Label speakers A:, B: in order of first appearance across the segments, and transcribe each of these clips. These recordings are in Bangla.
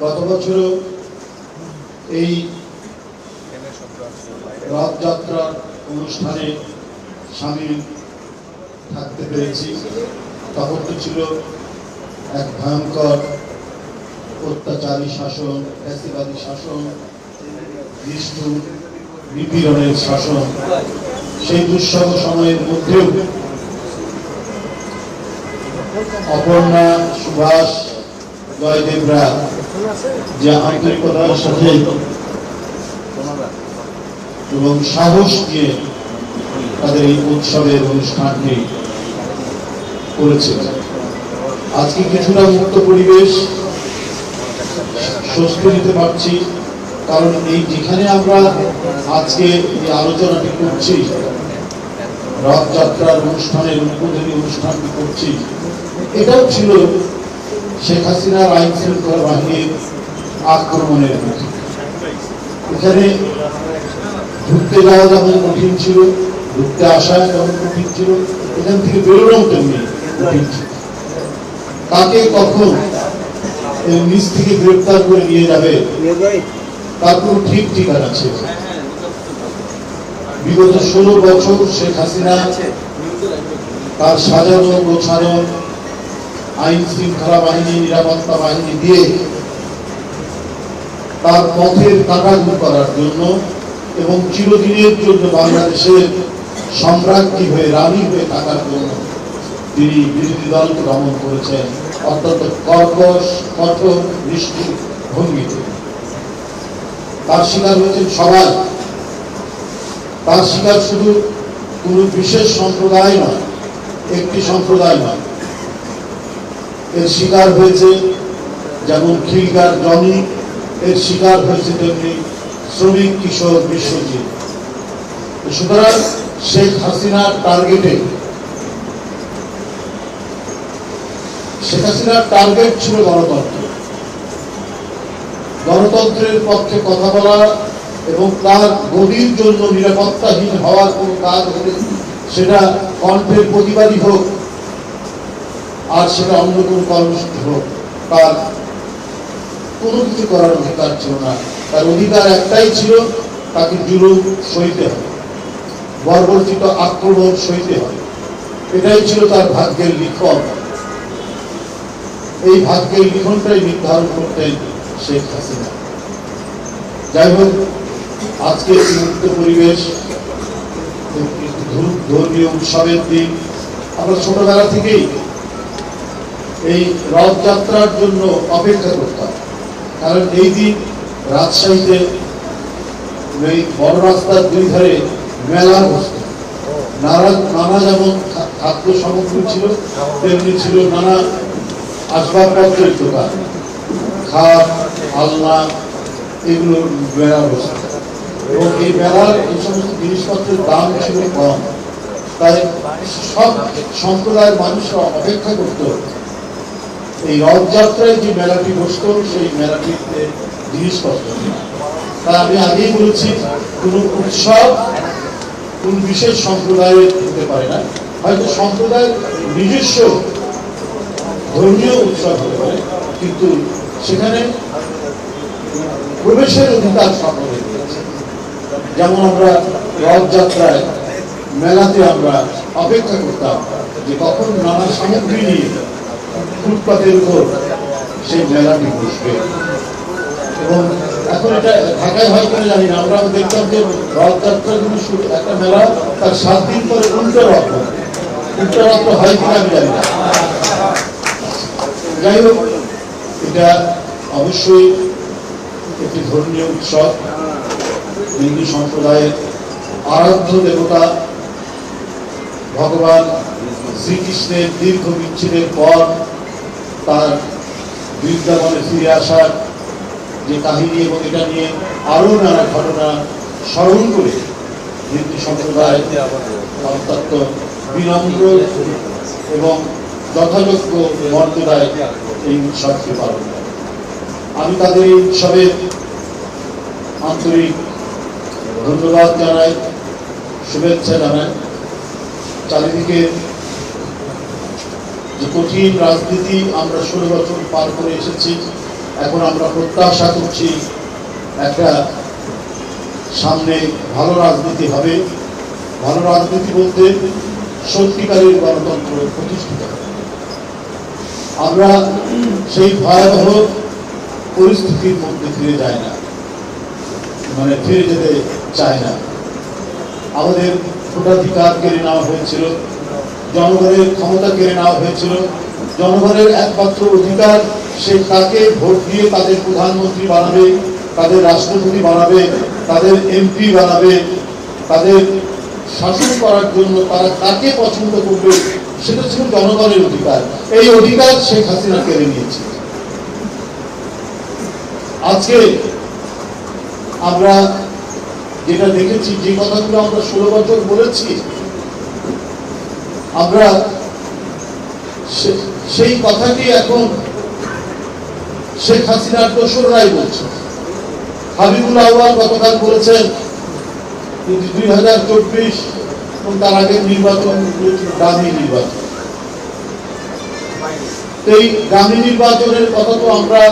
A: গত বছরও এই রথযাত্রার অনুষ্ঠানে সামিল থাকতে পেরেছি। তখন তো ছিল এক ভয়ঙ্কর অত্যাচারী শাসন, ফ্যাসিবাদী শাসন নিষ্ঠুর নিপীড়নের শাসন। সেই দুঃসহ সময়ের মধ্যেও অপর্ণা সুভাষ জয়দেবরা আন্তরিকতার সাথে এবং সাহস দিয়ে তাদের এই উৎসবের অনুষ্ঠানটি করেছে। আজকে কিছুটা মুক্ত পরিবেশ স্বস্তি নিতে পারছি, কারণ এই যেখানে আমরা আজকে এই আলোচনাটি করছি, রথযাত্রার অনুষ্ঠানের উদ্বোধনী অনুষ্ঠানটি করছি, এটাও ছিল শেখ হাসিনার আইন শৃঙ্খলা বাহিনীর আক্রমণের এখানে ঢুকতে যাওয়া যেমন কঠিন ছিল ঢুকতে আসা যেমন কঠিন ছিল, এখান থেকে বেরোনোও তেমনি কঠিন ছিল। কাকে কখন নিচ থেকে গ্রেপ্তার করে নিয়ে যাবে, তার কোনো ঠিক ঠিকানা ছিল বিগত ষোলো বছর শেখ হাসিনা তার সাজানো গোছানো আইন শৃঙ্খলা বাহিনী, নিরাপত্তা বাহিনী দিয়ে তার পথের কাটাগুলো করার জন্য এবং চিরদিনের জন্য বাংলাদেশের সম্রাজ্ঞী হয়ে, রানী হয়ে থাকার জন্য তিনি বিরোধী দলকে দমন করেছেন অত্যন্ত কর্কশ, কঠোর, নিষ্ঠুর ভঙ্গিতে। তার শিকার হয়েছেন সবাই। তার শিকার শুধু কোনো বিশেষ সম্প্রদায় নয়, একটি সম্প্রদায় নয় এর শিকার হয়েছে যেমন খিলগার জনি, এর শিকার হয়েছে তেমনি শ্রমিক কিশোর বিশ্বজিৎ। সুতরাং শেখ হাসিনার টার্গেটে শেখ হাসিনার টার্গেট ছিল গণতন্ত্র। গণতন্ত্রের পক্ষে কথা বলা এবং তার গদির জন্য নিরাপত্তাহীন হওয়ার কোনো কাজ হলে সেটা কণ্ঠের প্রতিবাদী হোক আর সেটা অন্য কোনো কর্মসূচি হোক, তার কোনো কিছু করার অধিকার ছিল না। তার অধিকার একটাই ছিল, তাকে জুলুম সইতে হবে। বর্বরচিত আক্রমণ সইতে হবে। এটাই ছিল তার ভাগ্যের লিখন। এই ভাগ্যের লিখনটাই নির্ধারণ করতেন শেখ হাসিনা। যাই হোক, আজকে মুক্ত পরিবেশ ধর্ম- ধর্মীয় উৎসবের দিন, আমরা ছোটবেলা থেকেই এই রথযাত্রার জন্য অপেক্ষা করতাম কারণ এই দিন রাজশাহীতে এই বড় রাস্তার দুই ধারে মেলা বসত নানা নানা যেমন খাদ্য সামগ্রী ছিল, তেমনি ছিল নানা আসবাবপত্রের দোকান। খাট, আলনা, এগুলো মেলা বসত এবং এই মেলার এই সমস্ত জিনিসপত্রের দাম ছিল কম। তাই সব সম্প্রদায়ের মানুষরা অপেক্ষা করত এই রথযাত্রায় যে মেলাটি বসত, সেই মেলাটিতে জিনিসপত্র। তাই আমি আগেই বলেছি, কোনো উৎসব, কোন বিশেষ সম্প্রদায়ের হতে পারে না হয়তো সম্প্রদায়ের নিজস্ব ধর্মীয় উৎসব হতে পারে, কিন্তু সেখানে প্রবেশের অধিকার রয়েছে যেমন আমরা রথযাত্রায় মেলাতে আমরা অপেক্ষা করতাম যে কখন নানা সামগ্রী নিয়ে ফুটপাতের উপর সেই মেলাটি বসবে। এবং এখন এটা ঢাকায় হয় কিনা জানি না, আমরা দেখতাম যে রথযাত্রার কিন্তু একটা মেলা তার সাত দিন পরে উল্টো রথ। উল্টো রথ হয় কিনা আমি জানি না। যাই হোক, এটা অবশ্যই একটি ধর্মীয় উৎসব। হিন্দু সম্প্রদায়ের আরাধ্য দেবতা ভগবান শ্রীকৃষ্ণের দীর্ঘ বিচ্ছেদের পর তার বৃন্দাবনে ফিরে আসার যে কাহিনী এবং এটা নিয়ে আরও নানা ঘটনা স্মরণ করে হিন্দু সম্প্রদায় বিনম্র এবং যথাযোগ্য মর্যাদায় এই উৎসবকে পালন করে। আমি তাদের এই উৎসবের আন্তরিক ধন্যবাদ জানাই, শুভেচ্ছা জানাই। চারিদিকে যে কঠিন রাজনীতি আমরা ষোলো বছর পার করে এসেছি, এখন আমরা প্রত্যাশা করছি একটা সামনে ভালো রাজনীতি হবে। ভালো রাজনীতি বলতে সত্যিকারের গণতন্ত্র প্রতিষ্ঠিত আমরা সেই ভয়াবহ পরিস্থিতির মধ্যে ফিরে যাই না মানে ফিরে যেতে চায় না। আমাদের ভোটাধিকার কেড়ে নেওয়া হয়েছিল। জনগণের ক্ষমতা কেড়ে নেওয়া হয়েছিল। জনগণের একমাত্র অধিকার, সে তাকে ভোট দিয়ে তাদের প্রধানমন্ত্রী বানাবে, তাদের রাষ্ট্রপতি বানাবে, তাদের এমপি বানাবে, তাদের শাসন করার জন্য তারা কাকে পছন্দ করবে, সেটা ছিল জনগণের অধিকার। এই অধিকার শেখ হাসিনা কেড়ে নিয়েছে। আজকে আমরা যেটা দেখেছি, যে কথাগুলো আমরা ষোলো বছর বলেছি আমরা সেই কথাটি এখন শেখ হাসিনার দোসররাই বলছে হাবিবুল আহ্বান গতকাল বলেছেন দুই হাজার চব্বিশ এবং তার আগের নির্বাচন দামি নির্বাচন। এই গ্রামীণ নির্বাচনের কথা তো আমরা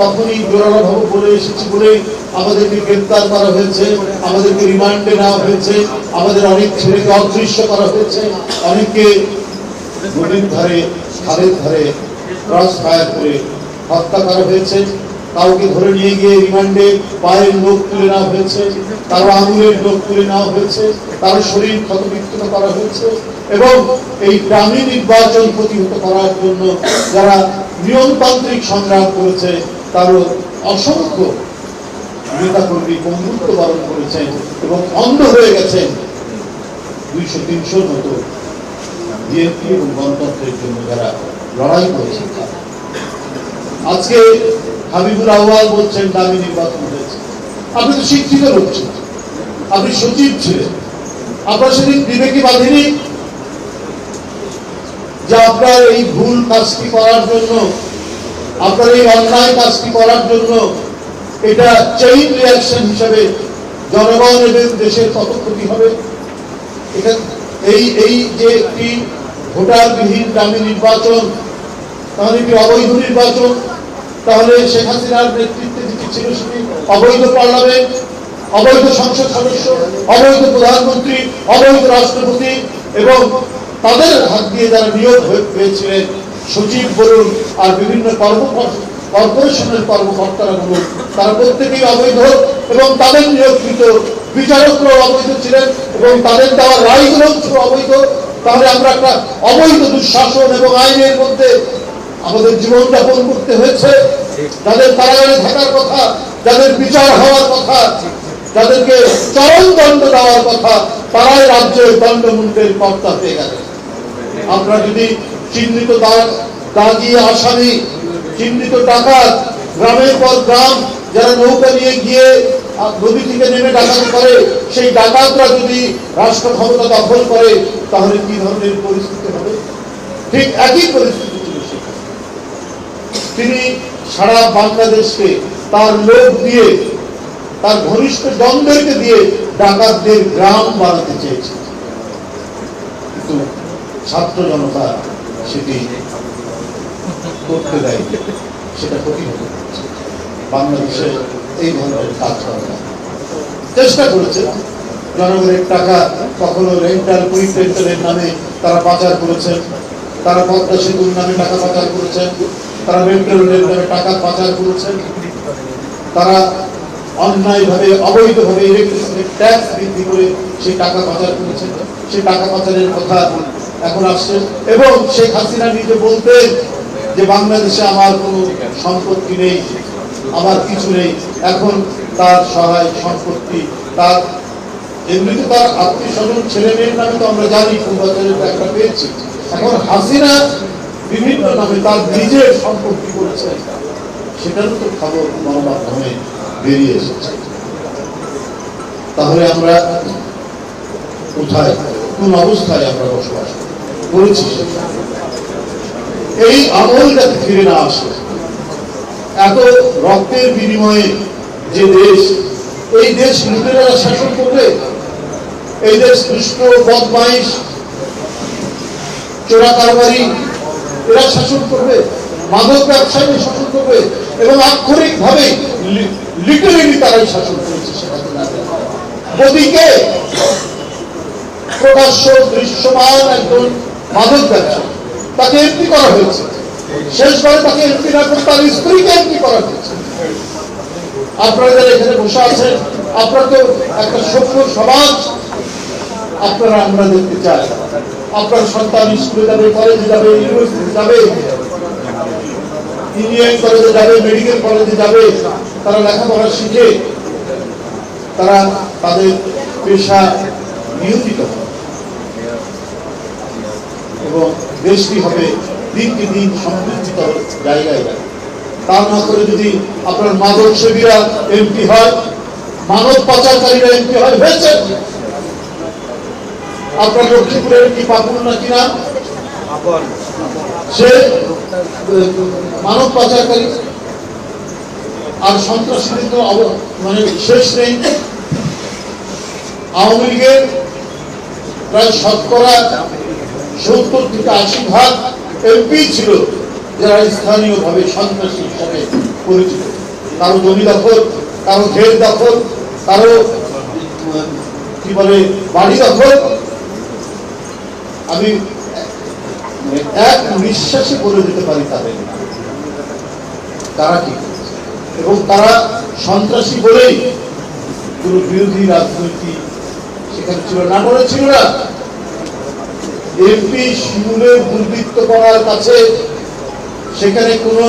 A: তখনই জোরালোভাবে বলে এসেছি বলে আমাদেরকে গ্রেপ্তার করা হয়েছে, আমাদেরকে রিমান্ডে নেওয়া হয়েছে, আমাদের অনেক ছেলেকে অদৃশ্য করা হয়েছে। অনেককে নদীর ধারে খালের ধারে ক্রস ফায়ার করে হত্যা করা হয়েছে। কাউকে ধরে নিয়ে গিয়ে রিমান্ডে পায়ের লোক তুলে নেওয়া হয়েছে, কারও আঙুলের লোক তুলে নেওয়া হয়েছে, কারও শরীর ক্ষতবিক্ষত করা হয়েছে এবং এই গ্রামীণ নির্বাচন প্রতিহত করার জন্য যারা নিয়মতান্ত্রিক সংগ্রাম করেছে তারও অসংখ্য নেতাকর্মী বন্ধুত্ব বরণ করেছেন এবং অন্ধ হয়ে গেছেন দুইশো তিনশোর মতো বিএনপি এবং গণতন্ত্রের জন্য যারা লড়াই করেছেন আজকে হাবিবুল আহ্বাল বলছেন, দামি নির্বাচন হয়েছে। আপনি তো শিক্ষিত লোক ছিলেন, আপনি সচিব ছিলেন। আপনার সেদিন বিবেকী বাঁধেনি যে আপনার এই ভুল কাজটি করার জন্য আপনার এই অন্যায় কাজটি করার জন্য এটা চেইন রিয়াকশন হিসাবে জনগণ এবং দেশের কত ক্ষতি হবে। এটা এই এই যে একটি ভোটারবিহীন গ্রামীণ নির্বাচন, তাহলে কি অবৈধ নির্বাচন, তাহলে শেখ হাসিনার নেতৃত্বে যেটি ছিল সেটি অবৈধ পার্লামেন্ট, অবৈধ সংসদ সদস্য, অবৈধ প্রধানমন্ত্রী, অবৈধ রাষ্ট্রপতি এবং তাদের হাত দিয়ে যারা নিয়োগ হয়ে- হয়েছিলেন সচিব বলুন আর বিভিন্ন কর্পোরেশনের কর্মকর্তারা বলুন, তারা প্রত্যেকেই অবৈধ এবং তাদের নিয়োগকৃত বিচারকরাও অবৈধ ছিলেন এবং তাদের দেওয়া রায়গুলো ছিল অবৈধ। তাহলে আমরা একটা অবৈধ দুঃশাসন এবং আইনের মধ্যে আমাদের জীবন যাপন করতে হয়েছে। যাদের কারাগারে থাকার কথা, যাদের বিচার হওয়ার কথা, যাদেরকে চরম দণ্ড দেওয়ার কথা, তারাই রাজ্যের দণ্ডমুণ্ডের কর্তা হয়ে গেল আমরা যদি চিহ্নিত দাগি আসামি, চিহ্নিত ডাকাত, গ্রামের পর গ্রাম, যারা নৌকা নিয়ে গিয়ে নদী থেকে নেমে ডাকাতি করে, সেই ডাকাতরা যদি রাষ্ট্র ক্ষমতা দখল করে, তাহলে কি ধরনের পরিস্থিতি হবে? ঠিক একই পরিস্থিতি ছিল তিনি সারা বাংলাদেশকে তার লোক দিয়ে, তার ঘনিষ্ঠ জনদেরকে দিয়ে ডাকাতদের গ্রাম বানাতে চেয়েছে কিন্তু ছাত্র জনতা সেটি করতে দেয়, সেটা প্রতিহত করছে বাংলাদেশে এই ধরনের কাজ করে চেষ্টা করেছে। জনগণের টাকা কখনো রেন্টাল কুইপেন্টালের নামে তারা পাচার করেছেন তারা পদ্মা সেতুর নামে টাকা পাচার করেছেন তারা মেট্রো রেলের নামে টাকা পাচার করেছেন তারা অন্যায়ভাবে, অবৈধভাবে ইলেকট্রিসিটি ট্যাক্স বৃদ্ধি করে সেই টাকা পাচার করেছেন সেই টাকা পাচারের কথা এখন আসছে। এবং শেখ হাসিনা নিজে বলতেন যে, বাংলাদেশে আমার কোনো সম্পত্তি নেই, আমার কিছু নেই। এখন তার সহায় সম্পত্তি, তার এমনিতে তার আত্মীয় স্বজন ছেলে মেয়ের নামে তো আমরা জানি, পূর্বাচারের একটা পেয়েছি। এখন হাসিনা বিভিন্ন নামে তার নিজের সম্পত্তি করেছে সেটারও তো খবর গণমাধ্যমে বেরিয়ে এসেছে। তাহলে আমরা কোথায়, কোন অবস্থায় আমরা বসবাস করেছি। এই আমল ফিরে না আসে। এত রক্তের বিনিময়ে যে দেশ, এই দেশ লুটেরা শাসন করবে? এই দেশ দুষ্ট বদমাইশ, চোরা কারবারি, এরা শাসন করবে? মাদক ব্যবসায়ী শাসন করবে? এবং আক্ষরিক ভাবে লিটারেলি তারাই শাসন করেছে মোদীকে প্রকাশ্য দৃশ্যমান একজন মাদক ব্যবসায়ী তাকে এমপি করা হয়েছে। শেষবারে তাকে এমপি না করে তার স্ত্রীকে এমপি করা হয়েছে। আপনারা যারা এখানে বসে আছেন, আপনারা তো একটা সভ্য সমাজ। আপনারা আমরা দেখতে চাই। আপনার সন্তান স্কুলে যাবে কলেজে যাবে ইউনিভার্সিটি যাবে। ইঞ্জিনিয়ারিং কলেজে যাবে মেডিকেল কলেজে যাবে। তারা লেখাপড়া শিখে তারা তাদের পেশা নিয়োজিত হবে এবং দেশটি হবে দিনকে দিন সমৃদ্ধিতর জায়গায় যাবে তা না করে যদি আপনার মাদক সেবীরা এমপি হয় মানব পাচারকারীরা এমপি হয় হয়েছে? আপনার লক্ষ্মীপুরের কি পাপুন না কিনা সে মানব পাচারকারী। আর সন্ত্রাসীদের তো মানে শেষ নেই। আওয়ামী লীগের প্রায় শতকরা সত্তর থেকে আশি ভাগ এমপি ছিল, যারা স্থানীয়ভাবে সন্ত্রাসী হিসাবে পরিচিত। কারও জমি দখল, কারও ঘের দখল, কারও, কি বলে, বাড়ি দখল। আমি এক নিঃশ্বাসে বলে দিতে পারি তাদের। তারা কি? এবং তারা সন্ত্রাসী বলেই কোন বিরোধী রাজনৈতিক সেখানে ছিল না করে ছিল না। এমপি শিমুলের দুর্বৃত্ত করার কাছে সেখানে কোনো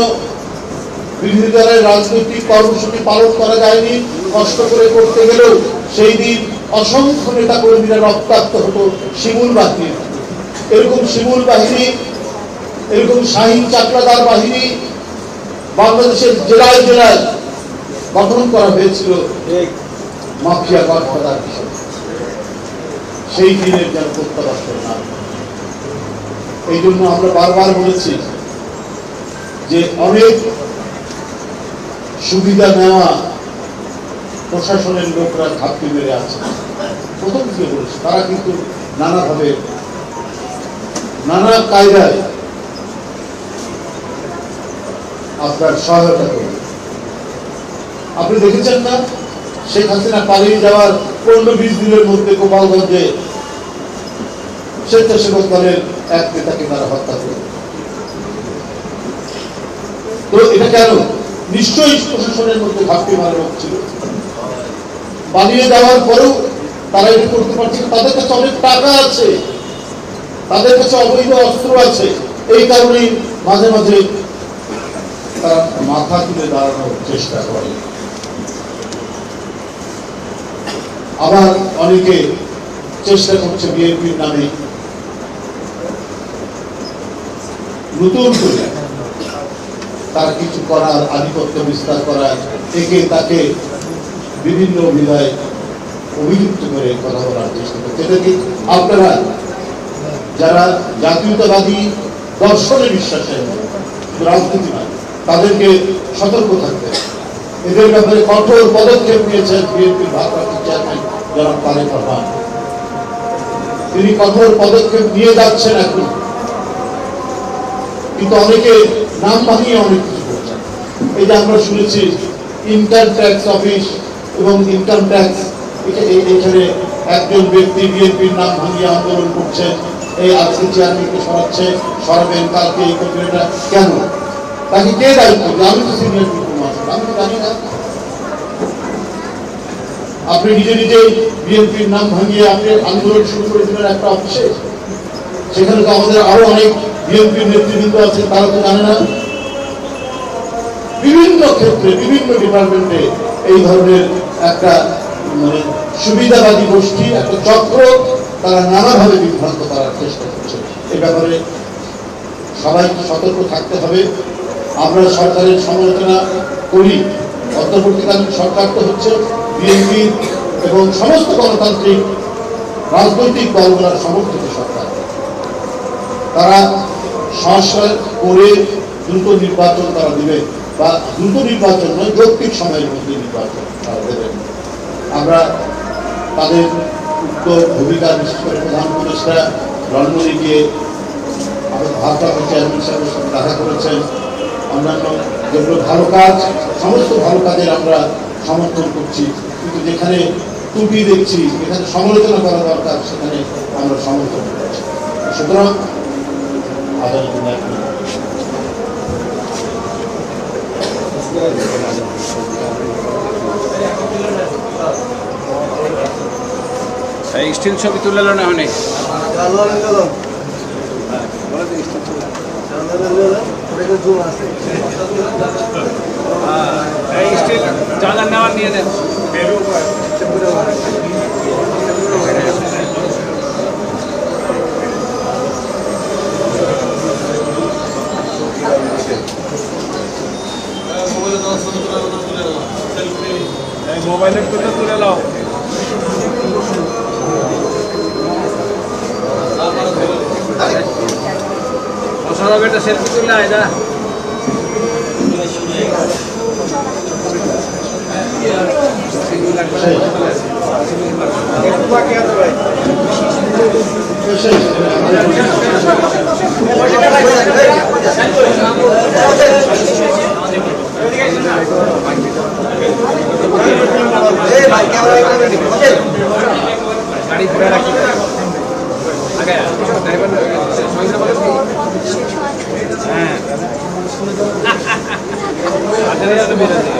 A: বিরোধী দলের রাজনৈতিক কর্মসূচি পালন করা যায়নি। কষ্ট করে করতে গেলেও সেই দিন অসংখ্য নেতা কর্মীরা রক্তাক্ত হতো শিমুল বাহিনী। এরকম শিমুল বাহিনী, এরকম শাহিন চাকলাদার বাহিনী বাংলাদেশের জেলায় জেলায় গঠন করা হয়েছিল মাফিয়া সেই দিনের যেন প্রত্যাবর্তন না হয়। এই জন্য আমরা বারবার বলেছি যে অনেক সুবিধা নেওয়া প্রশাসনের লোকরা ঘাপটি মেরে আছে। প্রথম থেকে বলেছে, তারা কিন্তু নানাভাবে নানা কায়দায় আপনার সহায়তা করবে। আপনি দেখেছেন না? শেখ হাসিনা পালিয়ে যাওয়ার পনেরো বিশ দিনের মধ্যে গোপালগঞ্জে স্বেচ্ছাসেবক দলের এক নেতাকে তারা হত্যা করে। তো এটা কেন? নিশ্চয়ই প্রশাসনের মধ্যে ঘাটতি ছিল। পালিয়ে যাওয়ার পরেও তারা এটা করতে পারছে তাদের কাছে অনেক টাকা আছে। তাদের কাছে অবৈধ অস্ত্র আছে। এই কারণেই মাঝে মাঝে তারা মাথা তুলে দাঁড়ানোর চেষ্টা করে। আবার অনেকে চেষ্টা করছে বিএনপির নামে নতুন করে তারা কিছু করার আধিপত্য বিস্তার করার একে তাকে বিভিন্ন বিধায় অভিযুক্ত করে কথা বলার চেষ্টা করছে। এটা কি আপনারা যারা জাতীয়তাবাদী দর্শনে বিশ্বাসে রাজনীতি নয় তাদেরকে সতর্ক থাকতে এদের ব্যাপারে কঠোর পদক্ষেপ নিয়েছেন বিএনপির ভারপ্রাপ্ত চেয়ারম্যান জনাব তারেক তিনি কঠোর পদক্ষেপ নিয়ে যাচ্ছেন এখন। কিন্তু অনেকে নাম ভাঙিয়ে অনেক কিছু করছেন এই যে আমরা শুনেছি ইনকাম ট্যাক্স অফিস এবং ইনকাম ট্যাক্স এখানে একজন ব্যক্তি বিএনপির নাম ভাঙিয়ে আন্দোলন করছেন এই আজকে চেয়ারম্যানকে সরাচ্ছে, সরাবেন, কালকে এই করবেন এটা কেন? তাকে কে দায়িত্ব? আমি তো সিনিয়র আমি তো জানি না। আপনি নিজে নিজে বিএনপির নাম ভাঙিয়ে আপনি আন্দোলন শুরু করে দিলেন একটা অফিসে। সেখানে তো আমাদের আরও অনেক বিএনপির নেতৃবৃন্দ আছে তারা তো জানে না। বিভিন্ন ক্ষেত্রে, বিভিন্ন ডিপার্টমেন্টে এই ধরনের একটা মানে সুবিধাবাদী গোষ্ঠী, একটা চক্র তারা নানাভাবে বিভ্রান্ত করার চেষ্টা করছে। এ ব্যাপারে সবাইকে সতর্ক থাকতে হবে। আমরা সরকারের সমালোচনা করি। অন্তর্বর্তীকালীন সরকার তো হচ্ছে বিএনপি এবং সমস্ত গণতান্ত্রিক রাজনৈতিক দলগুলোর সমর্থিত তারা সংস্কার করে দ্রুত নির্বাচন তারা দিবে বা দ্রুত নির্বাচন নয়, যৌক্তিক সময়ের মধ্যে নির্বাচন তারা দেবেন আমরা তাদের উত্তর ভূমিকা বিশেষ করে প্রধান উপদেষ্টা গিয়ে আমাদের ভারপ্রাপ্ত চেয়ারম্যান সাহেবের সাথে দেখা করেছেন। অন্যান্য যেগুলো ভালো কাজ, সমস্ত ভালো কাজের আমরা সমর্থন করছি। কিন্তু যেখানে ত্রুটি দেখছি, যেখানে সমালোচনা করা দরকার, সেখানে আমরা সমর্থন করছি। সুতরাং
B: এই স্টিল ছবি তুলে না অনেক এই স্টিল জায়গা নেওয়ার নিয়ে নেন এই মোবাইলের তুলে তুলে নাও? সেলফি আয় বাকি আছে ভাই গাড়ি ঘুরে রাখি আগে ড্রাইভার সহিংস বলে হ্যাঁ আঠারো হাজার বেরোচ্ছে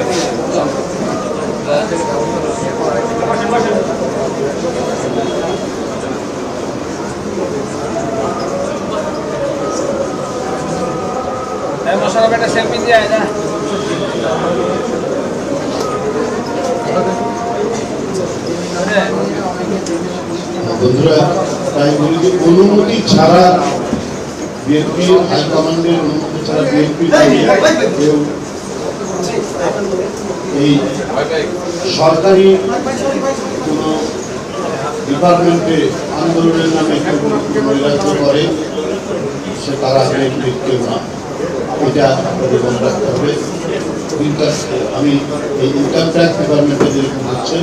B: মশলা বেটা সেলফি দিয়ে আয় যা
A: বন্ধুরা তাই বলি যে অনুমতি ছাড়া বিএনপি হাইকমান্ডের অনুমতি ছাড়া বিএনপি কেউ এই সরকারি কোনো ডিপার্টমেন্টে আন্দোলনের নামে নৈরাজ্য করে সে তারা বিএনপি কেউ না। এটা আপনাদের মনে রাখতে হবে। আমি এই ইনকাম ট্যাক্স ডিপার্টমেন্টে যেরকম হচ্ছে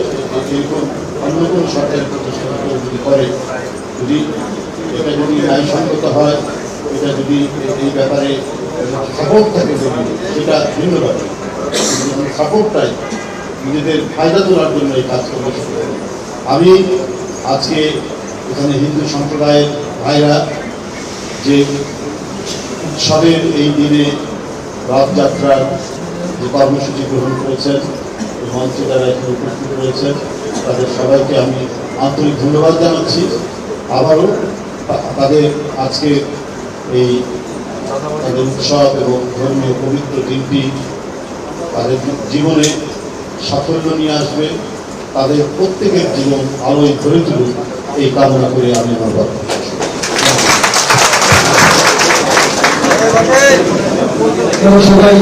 A: এরকম অন্য কোনো সরকারি প্রতিষ্ঠান যদি করে, যদি এটা যদি ন্যায়সঙ্গত হয়, এটা যদি এই ব্যাপারে সাপোর্ট থাকে যদি, সেটা ভিন্ন ব্যাপার। সাপোর্টটাই নিজেদের ফায়দা তোলার জন্য এই কাজ করতে আমি আজকে এখানে হিন্দু সম্প্রদায়ের ভাইরা যে উৎসবের এই দিনে রথযাত্রার যে কর্মসূচি গ্রহণ করেছেন মঞ্চে যারা এখানে উপস্থিত রয়েছেন তাদের সবাইকে আমি আন্তরিক ধন্যবাদ জানাচ্ছি। আবারও তাদের আজকে এই তাদের উৎসব এবং ধর্মীয় পবিত্র দিনটি তাদের জীবনে সাফল্য নিয়ে আসবে। তাদের প্রত্যেকের জীবন আলোয় ধরে তুলুক এই কামনা করে আমি আমার বক্তব্য
C: সবাই